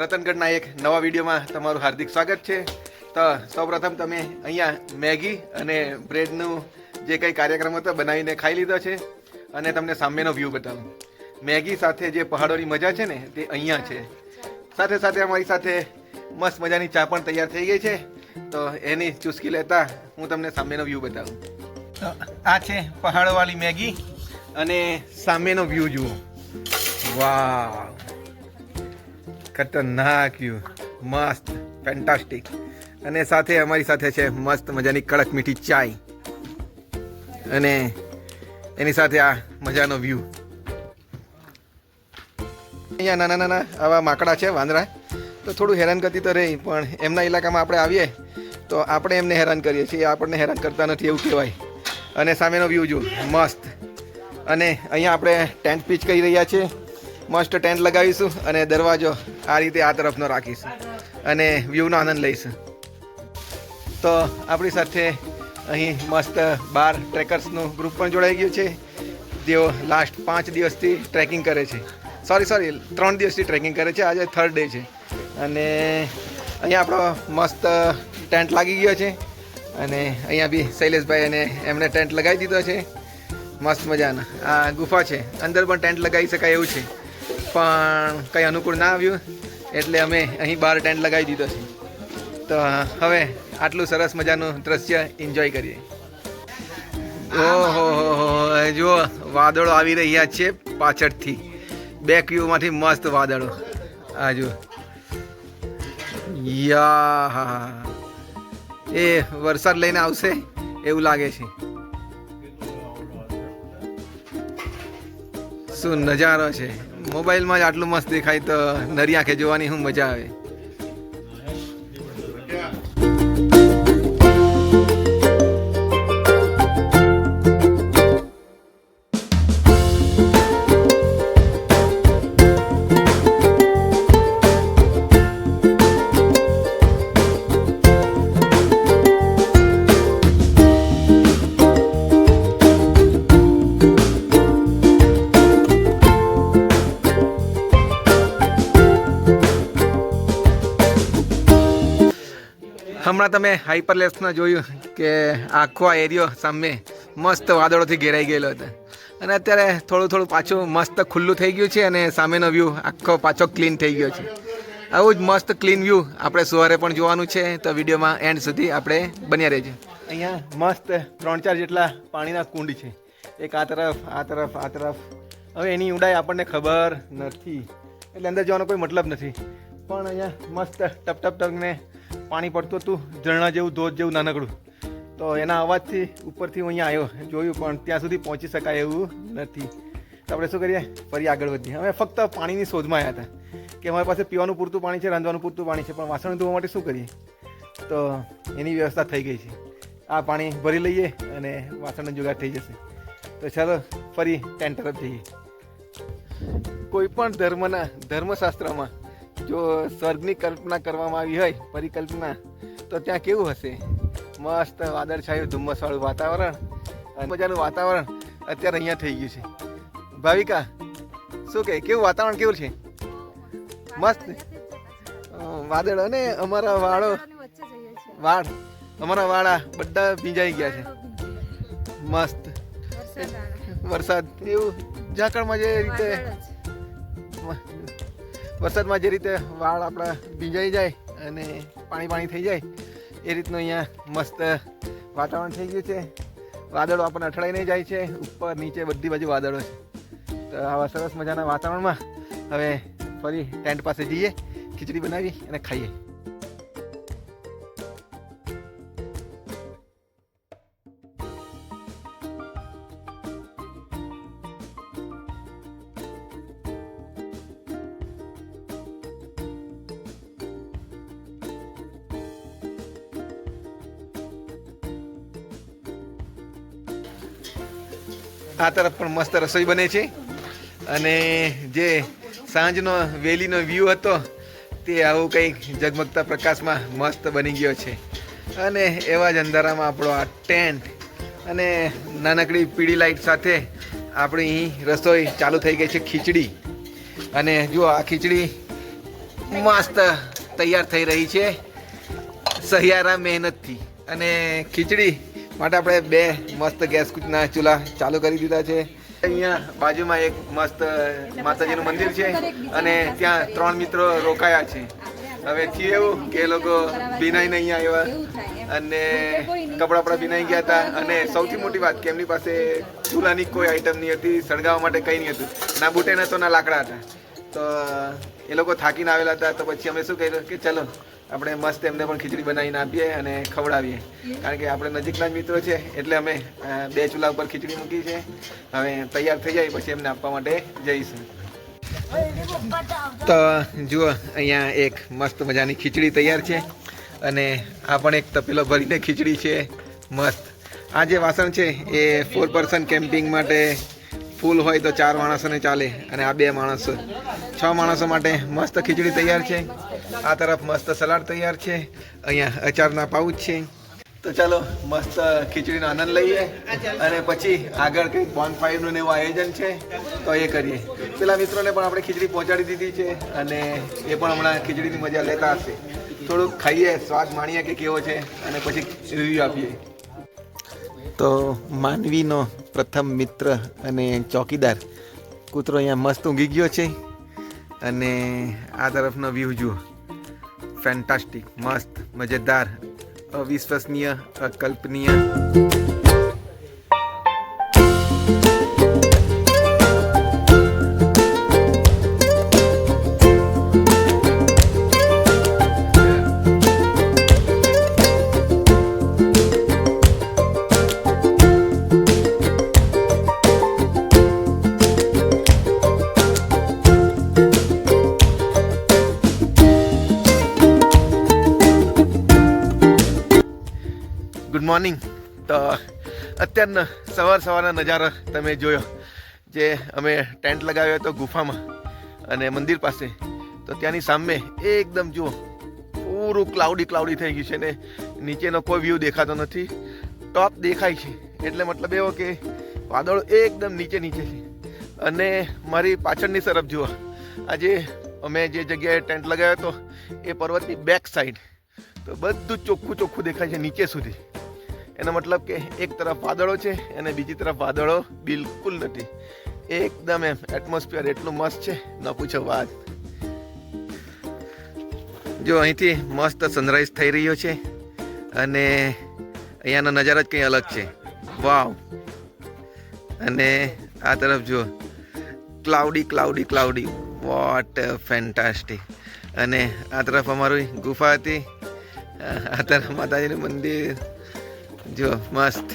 રતનગઢના એક નવા વિડીયોમાં તમારું હાર્દિક સ્વાગત છે. તો સૌપ્રથમ તમે અહીંયા મેગી અને બ્રેડનું જે કંઈ કાર્યક્રમ હતો બનાવીને ખાઈ લીધો છે અને તમને સામેનો વ્યૂ બતાવું. મેગી સાથે જે પહાડોની મજા છે ને તે અહીંયા છે. સાથે સાથે અમારી સાથે મસ્ત મજાની ચા પણ તૈયાર થઈ ગઈ છે. તો એની ચુસ્કી લેતા હું તમને સામેનો વ્યૂ બતાવું. તો આ છે પહાડોવાળી મેગી. અને સામેનો વ્યૂ જુઓ. વાહ ખતરનાક વ્યૂ મસ્ત. ફેન્ટાસ્ટિક અને સાથે અમારી સાથે છે મસ્ત મજાની કડક મીઠી ચાય. અને એની સાથે આ મજાનો વ્યૂ અહીંયા નાના નાના આવા માકડા છે વાંદરા. તો થોડું હેરાન કરતી તો રહી, પણ એમના ઇલાકામાં આપણે આવીએ, તો આપણે એમને હેરાન કરીએ છીએ. આપણને હેરાન કરતા નથી એવું કહેવાય. અને સામેનો વ્યૂ જો મસ્ત. અને અહીંયા આપણે ટેન્ટ પીચ કરી રહ્યા છીએ. મસ્ત ટેન્ટ લગાવીશું અને દરવાજો આ રીતે આ તરફનો રાખીશું અને વ્યૂનો આનંદ લઈશું. તો આપણી સાથે અહીં મસ્ત બાર ટ્રેકર્સનું ગ્રુપ પણ જોડાઈ ગયું છે. જેઓ લાસ્ટ પાંચ દિવસથી ટ્રેકિંગ કરે છે. સોરી સોરી ત્રણ દિવસથી ટ્રેકિંગ કરે છે. આજે થર્ડ ડે છે. અને અહીંયા આપણો મસ્ત ટેન્ટ લાગી ગયો છે. અને અહીંયા બી શૈલેષભાઈ અને એમણે ટેન્ટ લગાવી દીધો છે. મસ્ત મજાના. આ ગુફા છે. અંદર પણ ટેન્ટ લગાવી શકાય એવું છે. પણ કંઈ અનુકૂળ ના આવ્યું, એટલે અમે અહીં બહાર ટેન્ટ લગાવી દીધો છે. તો હવે આટલું સરસ મજાનું દ્રશ્ય એન્જોય કરીએ. ઓહો જુઓ, વાદળો આવી રહ્યા છે પાછળથી. બેક વ્યૂમાંથી મસ્ત વાદળો. આ જુઓ. યા હા. એ વરસાદ લઈને આવશે એવું લાગે છે. શું નજારો છે. મોબાઈલમાં જ આટલું મસ્ત દેખાય તો નરી આંખે જોવાની શું મજા આવે. હમણાં તમે હાઈપરલેસમાં જોયું કે આખો આ એરિયો સામે મસ્ત વાદળોથી ઘેરાઈ ગયેલો હતો. અને અત્યારે થોડું થોડું પાછું મસ્ત ખુલ્લું થઈ ગયું છે અને સામેનો વ્યૂ આખો પાછો ક્લીન થઈ ગયો છે. આવું જ મસ્ત ક્લીન વ્યૂ આપણે સવારે પણ જોવાનું છે, તો વિડીયોમાં એન્ડ સુધી આપણે બન્યા રહેજો. અહીંયા મસ્ત ત્રણ ચાર જેટલા પાણીના કુંડ છે. એક આ તરફ આ તરફ આ તરફ. હવે એની ઊંડાઈ આપણને ખબર નથી. એટલે અંદર જવાનો કોઈ મતલબ નથી. પણ અહીંયા મસ્ત ટપ ટપ ટપને પાણી પડતું હતું, ઝરણા જેવું, ધોધ જેવું, નાનકડું. તો એના અવાજથી ઉપરથી હું અહીંયા આવ્યો, જોયું, પણ ત્યાં સુધી પહોંચી શકાય એવું નથી. તો આપણે શું કરીએ? ફરી આગળ વધીએ. અમે ફક્ત પાણીની શોધમાં આવ્યા હતા કે અમારી પાસે પીવાનું પૂરતું પાણી છે, રાંધવાનું પૂરતું પાણી છે, પણ વાસણ ધોવા માટે શું કરીએ? તો એની વ્યવસ્થા થઈ ગઈ છે. આ પાણી ભરી લઈએ અને વાસણનો જુગાડ થઈ જશે. તો ચાલો, ફરી ટેન્ટ તરફ જઈએ. કોઈ પણ ધર્મના, ધર્મશાસ્ત્રમાં જો સ્વર્ગની કલ્પના કરવામાં આવી હોય પરિકલ્પના તો ત્યાં કેવું હશે? મસ્ત વાદળછાયું ધુમ્મસવાળું વાતાવરણ મજાનું વાતાવરણ અત્યારે અહીંયા થઈ ગયું છે. ભાવિકા શું કહે? કેવું વાતાવરણ કેવું છે? મસ્ત. વાદળ અને અમારા વાળો વાળ અમારા વાળા બધા ભીંજાઈ ગયા છે. મસ્ત. વરસાદ એવું ઝાકળમાં જે રીતે વરસાદમાં જે રીતે વાળ આપણા ભીંજાઈ જાય અને પાણી પાણી થઈ જાય, એ રીતનું અહીંયા મસ્ત વાતાવરણ થઈ ગયું છે. વાદળો આપણને નહીં જાય છે. ઉપર નીચે બધી બાજુ વાદળો છે. તો આવા સરસ મજાના વાતાવરણમાં હવે ફરી ટેન્ટ પાસે જઈએ, ખીચડી બનાવી અને ખાઈએ. આ તરફ પણ મસ્ત રસોઈ બને છે. અને જે સાંજનો વેલીનો વ્યૂ હતો, તે આવું કંઈક ઝગમગતા પ્રકાશમાં મસ્ત બની ગયો છે. અને એવા જ અંધારામાં આપણો આ ટેન્ટ અને નાનકડી પીળી લાઇટ સાથે આપણી અહીં રસોઈ ચાલુ થઈ ગઈ છે ખીચડી. અને જુઓ, આ ખીચડી મસ્ત તૈયાર થઈ રહી છે. સહિયારા મહેનતથી. અને ખીચડી માટે આપણે બે મસ્ત ગેસના ચૂલા ચાલુ કરી દીધા છે. અહીંયા બાજુમાં એક મસ્ત માતાજીનું મંદિર છે અને ત્યાં ત્રણ મિત્રો રોકાયા છે. હવે થયું એવું કે લોકો ભીનાઈને અહીંયા આવ્યા અને કપડાં પડા ભીનાઈ ગયા હતા. અને સૌથી મોટી વાત કે એમની પાસે ચૂલાની કોઈ આઈટમ નહીં હતી, સળગાવવા માટે કંઈ નહીં હતું. ના બુટે તો ના લાકડા હતા. તો એ લોકો થાકીને આવેલા હતા, તો પછી અમે શું કર્યું કે ચલો, આપણે મસ્ત એમને પણ ખીચડી બનાવીને આપીએ અને ખવડાવીએ. કારણ કે આપણે નજીકના જ મિત્રો છે, એટલે અમે બે ચૂલા ઉપર ખીચડી મૂકી છે. હવે તૈયાર થઈ જાય, પછી એમને આપવા માટે જઈશું. તો જુઓ, અહીંયા એક મસ્ત મજાની ખીચડી તૈયાર છે અને આ પણ એક તપેલો ભરીને ખીચડી છે. મસ્ત. આ જે વાસણ છે, એ ફોર પર્સન કેમ્પિંગ માટે ફૂલ હોય તો ચાર માણસોને ચાલે અને આ બે માણસો. છ માણસો માટે મસ્ત ખીચડી તૈયાર છે. આ તરફ મસ્ત સલાડ તૈયાર છે. અહીંયા અચારના પાઉચ છે. તો ચાલો મસ્ત ખીચડીનો આનંદ લઈએ અને પછી આગળ કંઈક બોન ફાયરનું ને એવું આયોજન છે, તો એ કરીએ. પેલા મિત્રોને પણ આપણે ખીચડી પહોંચાડી દીધી છે અને એ પણ હમણાં ખીચડીની મજા લેતા હશે. થોડુંક ખાઈએ, સ્વાદ માણીએ કે કેવો છે અને પછી રિવ્યૂ આપીએ. તો માનવીનો પ્રથમ મિત્ર અને ચોકીદાર કૂતરો અહીંયા મસ્ત ઊંઘી ગયો છે અને આ તરફનો વ્યૂ જુઓ. ફેન્ટાસ્ટિક મસ્ત, મજેદાર, અવિશ્વસનીય, અકલ્પનીય. મોર્નિંગ તો અત્યારના સવાર સવારના નજારા તમે જોયો, જે અમે ટેન્ટ લગાવ્યો હતો ગુફામાં અને મંદિર પાસે. તો ત્યાંની સામે એકદમ જુઓ, પૂરું ક્લાઉડી ક્લાઉડી થઈ ગયું છે ને નીચેનો કોઈ વ્યૂ દેખાતો નથી. ટોપ દેખાય છે, એટલે મતલબ એવો કે વાદળો એકદમ નીચે નીચે છે. અને મારી પાછળની તરફ જુઓ, આજે અમે જે જગ્યાએ ટેન્ટ લગાવ્યો હતો, એ પર્વતની બેક સાઈડ તો બધું ચોખ્ખું ચોખ્ખું દેખાય છે નીચે સુધી. એનો મતલબ કે એક તરફ વાદળો છે અને બીજી તરફ વાદળો બિલકુલ નથી. એકદમ એમ એટમોસ્ફિયર એટલું મસ્ત છે, ન પૂછો વાત. જો અહીંથી મસ્ત સનરાઈઝ થઈ રહ્યો છે અને અહીંયાનો નજારો જ કંઈ અલગ છે. વાવ. અને આ તરફ જુઓ cloudy cloudy cloudy what fantastic અને આ તરફ અમારી ગુફા હતી. આ તરફ માતાજીનું મંદિર. જો મસ્ત.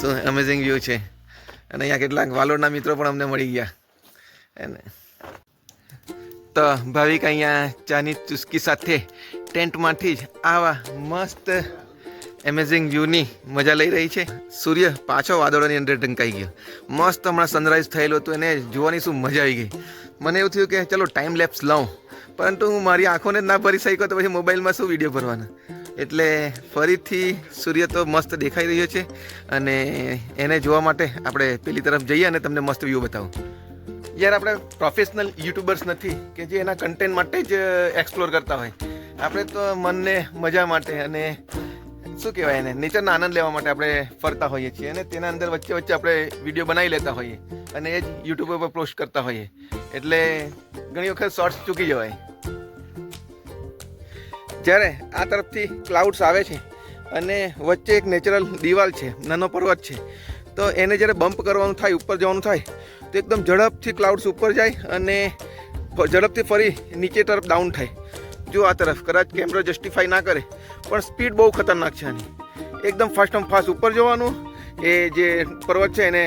શું અમેઝિંગ વ્યૂ છે. અને અહીંયા કેટલાક વાલોડના મિત્રો પણ અમને મળી ગયા. એને. તો ભાવિક અહીંયા ચાની ચુસ્કી સાથે ટેન્ટમાંથી જ આવા મસ્ત એમેઝિંગ વ્યૂની મજા લઈ રહી છે. સૂર્ય પાછો વાદળોની અંદર ઢંકાઈ ગયો. મસ્ત હમણાં સનરાઈઝ થયેલું હતું, એને જોવાની શું મજા આવી ગઈ. મને એવું થયું કે, ચલો ટાઈમ લેપ્સ લઉં. પરંતુ હું મારી આંખોને જ ના ભરી શક્યો તો પછી મોબાઈલમાં શું વીડિયો ભરવાના? એટલે ફરીથી સૂર્ય તો મસ્ત દેખાઈ રહ્યો છે અને એને જોવા માટે આપણે પેલી તરફ જઈએ અને તમને મસ્ત વ્યૂ બતાવું. યાર આપણે પ્રોફેશનલ યુટ્યુબર્સ નથી કે જે એના કન્ટેન્ટ માટે જ એક્સપ્લોર કરતા હોય, આપણે તો મનને મજા માટે અને શું કહેવાય એને નેચરના આનંદ લેવા માટે આપણે ફરતા હોઈએ છીએ અને તેના અંદર વચ્ચે વચ્ચે આપણે વીડિયો બનાવી લેતા હોઈએ અને એ જ યુટ્યુબ ઉપર પોસ્ટ કરતા હોઈએ. એટલે ઘણી વખત શોર્ટ્સ ચૂકી જવાય. જ્યારે આ તરફથી ક્લાઉડ્સ આવે છે અને વચ્ચે એક નેચરલ દિવાલ છે, નાનો પર્વત છે, તો એને જ્યારે બમ્પ કરવાનું થાય, ઉપર જવાનું થાય, તો એકદમ ઝડપથી ક્લાઉડ્સ ઉપર જાય અને ઝડપથી ફરી નીચે તરફ ડાઉન થાય. જો આ તરફ કદાચ કેમેરો જસ્ટિફાઈ ના કરે, પણ સ્પીડ બહુ ખતરનાક છે આની. એકદમ ફાસ્ટ ફાસ્ટ ઉપર જવાનું, એ જે પર્વત છે એને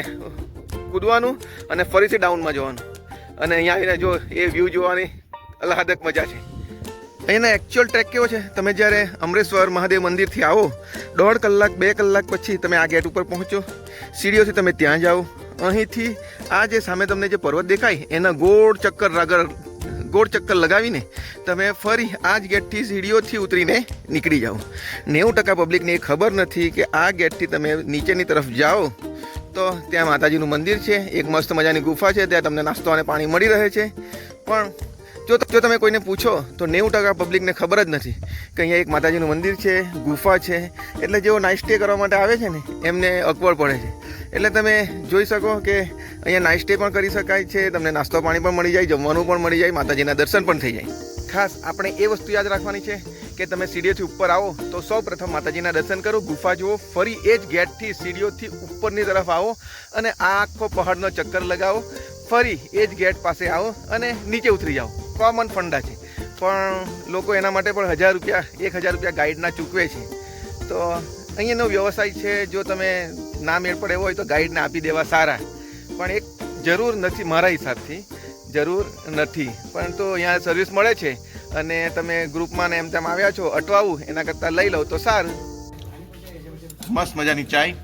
કૂદવાનું અને ફરીથી ડાઉનમાં જવાનું. અને અહીંયા આવીને જો એ વ્યૂ જોવાની અલહાદક મજા છે. અહીંના એકચ્યુઅલ ટ્રેક કેવો છે? તમે જ્યારે અમરેશ્વર મહાદેવ મંદિરથી આવો, દોઢ કલાક, બે કલાક પછી તમે આ ગેટ ઉપર પહોંચો. સીડીઓથી તમે ત્યાં જાઓ. અહીંથી આ જે સામે તમને જે પર્વત દેખાય, એના ગોળ ચક્કર રગર ગોળ ચક્કર લગાવીને તમે ફરી આ જ ગેટથી સીડીઓથી ઉતરીને નીકળી જાઓ. નેવું ટકા પબ્લિકને એ ખબર નથી કે આ ગેટથી તમે નીચેની તરફ જાઓ તો ત્યાં માતાજીનું મંદિર છે, એક મસ્ત મજાની ગુફા છે, ત્યાં તમને નાસ્તો અને પાણી મળી રહે છે. પણ જો જો તમે કોઈને પૂછો, તો નેવું ટકા પબ્લિકને ખબર જ નથી કે અહીંયા એક માતાજીનું મંદિર છે, ગુફા છે, એટલે જેઓ નાઇટ સ્ટે કરવા માટે આવે છે ને, એમને અકવડ પડે છે. એટલે તમે જોઈ શકો કે અહીંયા નાઇટ સ્ટે પણ કરી શકાય છે, તમને નાસ્તો પાણી પણ મળી જાય, જમવાનું પણ મળી જાય, માતાજીના દર્શન પણ થઈ જાય. ખાસ આપણે એ વસ્તુ યાદ રાખવાની છે કે તમે સીડીઓથી ઉપર આવો, તો સૌ પ્રથમ માતાજીના દર્શન કરો, ગુફા જુઓ, ફરી એ જ ગેટથી, સીડીઓથી ઉપરની તરફ આવો અને આ આખો પહાડનો ચક્કર લગાવો, ફરી એ જ ગેટ પાસે આવો અને નીચે ઉતરી જાઓ. કોમન ફંડા છે. પણ લોકો એના માટે પણ હજાર રૂપિયા, એક હજાર રૂપિયા ગાઈડના ચૂકવે છે. તો અહીંયાનો વ્યવસાય છે, જો તમે ના મેળ પડે હોય તો ગાઈડને આપી દેવા સારા. પણ એક જરૂર નથી મારા હિસાબથી, જરૂર નથી. પરંતુ અહીંયા સર્વિસ મળે છે અને તમે ગ્રુપમાં ને એમ તેમ આવ્યા છો, અટવાવું, એના કરતાં લઈ લઉં તો સારું. મસ્ત મજાની ચાય,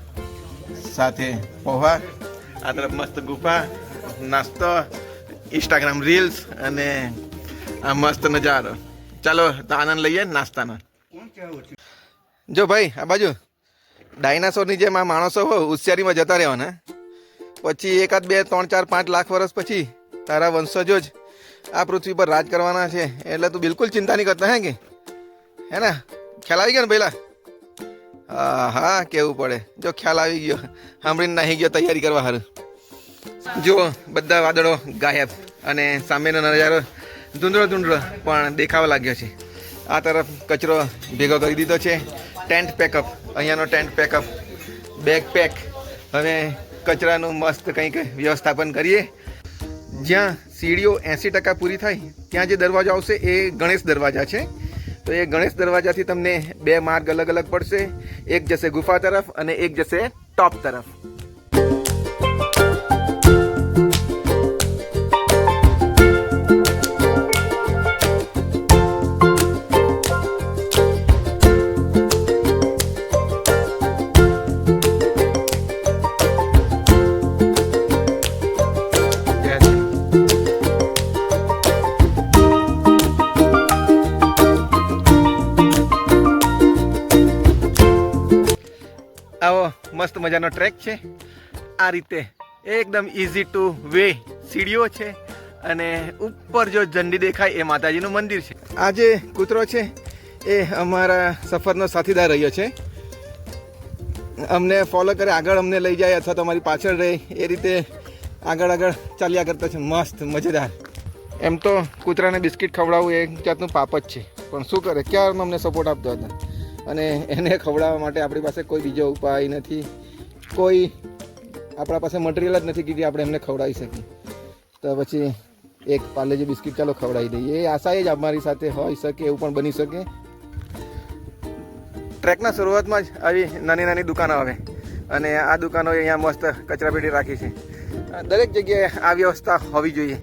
સાથે પોહા આ તરફ મસ્ત ગુફા, નાસ્તો ઇન્સ્ટાગ્રામ રીલ્સ અને આ મસ્ત નજારો. ચાલો આનંદ લઈએ નાસ્તાનો. જો ભાઈ, આ બાજુ ડાયનાસોરની જેમ આ માણસો હોય હોશિયારીમાં જતા રહેવાના. પછી એકાદ બે, ત્રણ, ચાર, પાંચ લાખ વર્ષ પછી તારા વંશજો જ આ પૃથ્વી પર રાજ કરવાના છે. એટલે તું બિલકુલ ચિંતા નહીં કરતા, હે કે? હે ને? ખ્યાલ આવી ગયો ને પહેલાં? હા હા કેવું પડે. જો ખ્યાલ આવી ગયો. સાંભળીને નાહી ગયો, તૈયારી કરવા સારું જુઓ, બધા વાદળો ગાયબ અને સામેનો નજારો ધૂંધળો ધૂંધળો પણ દેખાવા લાગ્યો છે. આ તરફ કચરો ભેગો કરી દીધો છે. Tent pack up અહીંયાનો tent pack up bag pack હવે કચરાનું મસ્ત કંઈક વ્યવસ્થાપન કરીએ. જ્યાં સીડીઓ એંસી ટકા પૂરી થાય, ત્યાં જે દરવાજો આવશે એ ગણેશ દરવાજા છે. તો એ ગણેશ દરવાજાથી તમને બે માર્ગ અલગ અલગ પડશે. એક જશે ગુફા તરફ અને એક જશે ટોપ તરફ. આવો, મસ્ત મજાનો ટ્રેક છે. આ રીતે એકદમ ઇઝી ટુ વે સીડીઓ છે અને ઉપર જો ઝંડી દેખાય એ માતાજીનું મંદિર છે. આ જે કૂતરો છે એ અમારા સફરનો સાથીદાર રહ્યો છે. અમને ફોલો કરે, આગળ અમને લઈ જાય અથવા તો અમારી પાછળ રહે, એ રીતે આગળ આગળ ચાલ્યા કરતા છે. મસ્ત, મજેદાર. એમ તો કૂતરાને બિસ્કિટ ખવડાવવું એ જાતનું પાપ જ છે. પણ શું કરે? ક્યારનો અમને સપોર્ટ આપતો હતા? અને એને ખવડાવવા માટે આપણી પાસે કોઈ બીજો ઉપાય નથી. કોઈ આપણા પાસે મટીરિયલ જ નથી કે આપણે એમને ખવડાવી શકીએ. તો પછી એક પાર્લેજી બિસ્કિટ ચાલો ખવડાવી દઈએ. એ આશા એ જ અમારી સાથે હોઈ શકે એવું પણ બની શકે. ટ્રેકના શરૂઆતમાં જ આવી નાની નાની દુકાનો આવે. અને આ દુકાનો અહીંયા મસ્ત કચરાપેટી રાખી છે. દરેક જગ્યાએ આ વ્યવસ્થા હોવી જોઈએ.